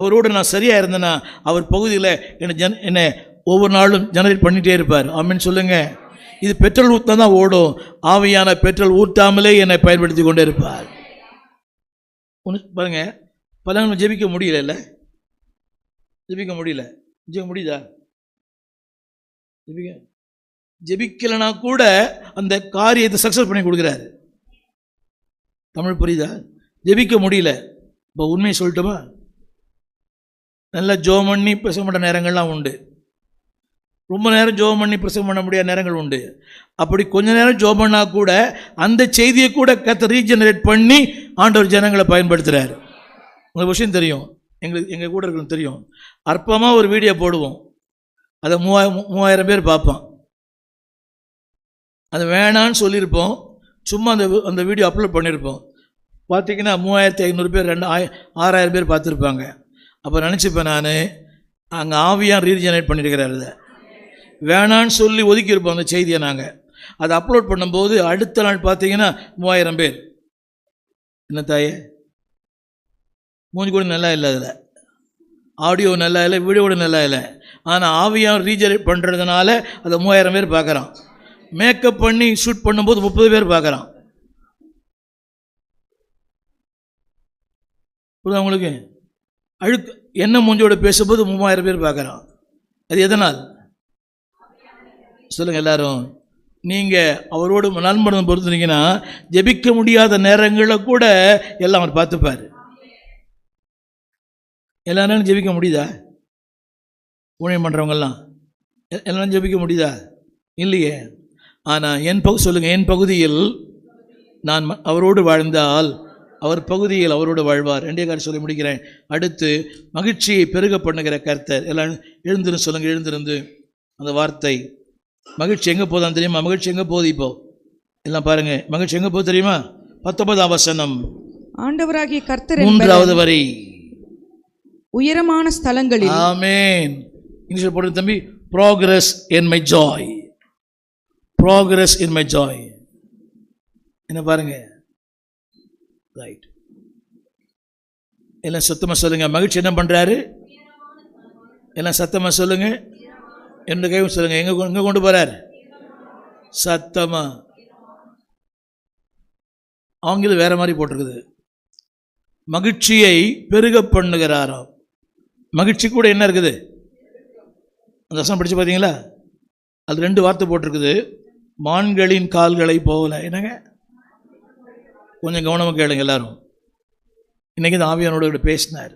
அவரோடு நான் சரியாக இருந்தேன்னா அவர் பகுதியில் என்னை ஜன் என்னை ஒவ்வொரு நாளும் ஜெனரேட் பண்ணிகிட்டே இருப்பார். ஆமென்னு சொல்லுங்கள் இது பெட்ரோல் ஊற்றினா தான் ஓடும். ஆவியான பெட்ரோல் ஊற்றாமலே என்னை பயன்படுத்தி கொண்டே இருப்பார். ஒன்று பாருங்கள் பலரும் ஜெபிக்க முடியல ஜெபிக்க முடியல. ஜெபிக்க முடியுதா? ஜெபிக்க ஜெபிக்கலைனா கூட அந்த காரியத்தை சக்ஸஸ் பண்ணி கொடுக்குறாரு. தமிழ் புரியுதா? ஜெபிக்க முடியல. இப்போ உண்மையை சொல்லட்டுமா? நல்லா ஜோம் பண்ணி பிரசவம் பண்ண நேரங்கள்லாம் உண்டு. ரொம்ப நேரம் ஜோம் பண்ணி பிரசவம் பண்ண முடியாத நேரங்கள் உண்டு. அப்படி கொஞ்ச நேரம் ஜோம் பண்ணால் கூட அந்த செய்தியை கூட கத்த ரீஜெனரேட் பண்ணி ஆண்டவர் ஜனங்களை பயன்படுத்துகிறார் உங்களுக்கு விஷயம் தெரியும். எங்களுக்கு எங்கள் கூட இருக்கிறது தெரியும். அற்பமாக ஒரு வீடியோ போடுவோம். அதை மூவாயிரம் மூவாயிரம் பேர் பார்ப்பான் அது வேணான்னு சொல்லியிருப்போம். சும்மா அந்த அந்த வீடியோ அப்லோட் பண்ணியிருப்போம். பார்த்தீங்கன்னா மூவாயிரத்தி ஐநூறு பேர் ரெண்டு ஆயிரம் ஆறாயிரம் பேர் பார்த்துருப்பாங்க. அப்போ நினச்சிப்பேன் நான் அங்கே ஆவியாக ரீஜெனரேட் பண்ணியிருக்கிறார் அதை வேணான்னு சொல்லி ஒதுக்கியிருப்போம் அந்த செய்தியை நாங்கள் அதை அப்லோட் பண்ணும்போது அடுத்த நாள் பார்த்தீங்கன்னா மூவாயிரம் பேர். என்ன தாயே? மூஞ்சி கூட நல்லா இல்லை அதில். ஆடியோ நல்லா இல்லை வீடியோ கூட நல்லா இல்லை. ஆனால் ஆவியாக ரீஜெனரேட் பண்ணுறதுனால அதை மூவாயிரம் பேர் பார்க்குறான். மேக்கப் பண்ணி ஷூட் பண்ணும்போது முப்பது பேர் பார்க்குறான். புரியுதா உங்களுக்கு? அழுக்கு என்ன மூஞ்சோடு பேசும்போது மூவாயிரம் பேர் பார்க்குறான். அது எதனால்? சொல்லுங்கள் எல்லாரும். நீங்கள் அவரோடு நண்பனம் பொறுத்துனீங்கன்னா ஜெபிக்க முடியாத நேரங்களில் கூட எல்லாம் அவர் பார்த்துப்பார். எல்லா நேரம் ஜெபிக்க முடியுதா? ஊழியம் பண்ணுறவங்கெல்லாம் எல்லாம் ஜெபிக்க முடியுதா? இல்லையே. ஆனால் என் பகு சொல்லுங்கள் என் பகுதியில் நான் ம- அவரோடு வாழ்ந்தால் அவர் பகுதியில் அவரோடு வாழ்வார். ரெண்டே காரியம் சொல்லி முடிக்கிறேன். அடுத்து மகிழ்ச்சியை பெருக பண்ணுகிற கர்த்தர். எல்லாம் எழுந்திருந்து சொல்லுங்கள் எழுந்திருந்து. அந்த வார்த்தை. மகிழ்ச்சி எங்கே போதான் தெரியுமா? மகிழ்ச்சி எங்கே போகுது இப்போ? எல்லாம் பாருங்க. மகிழ்ச்சி எங்கே போகுது தெரியுமா? பத்தொன்பதாம் வசனம். ஆண்டவராகிய கர்த்தர் மூன்றாவது வரி. உயரமான ஸ்தலங்களில் ஆமென். இங்கிலீஷில் போட்டு தம்பி progress in my joy progress in my joy என்ன பாருங்க? ரைட் எல்லாம் சத்தமாக சொல்லுங்க. மகிழ்ச்சி என்ன பண்ணுறாரு எல்லாம் சத்தமாக சொல்லுங்க. என்ன கையும் சொல்லுங்க. எங்க கொ- எங்க கொண்டு போறார்? சத்தமா. ஆங்கிலம் வேற மாதிரி போட்டிருக்குது. மகிழ்ச்சியை பெருக பண்ணுகிறாராம். மகிழ்ச்சி கூட என்ன இருக்குது? அந்த ரசம் படித்து பார்த்தீங்களா அது ரெண்டு வார்த்தை போட்டிருக்குது. மான்களின் கால்களை போகல என்னங்க? கொஞ்சம் கவனமாக கேளுங்க எல்லாரும். இன்றைக்கி இந்த ஆவியானோட பேசினார்.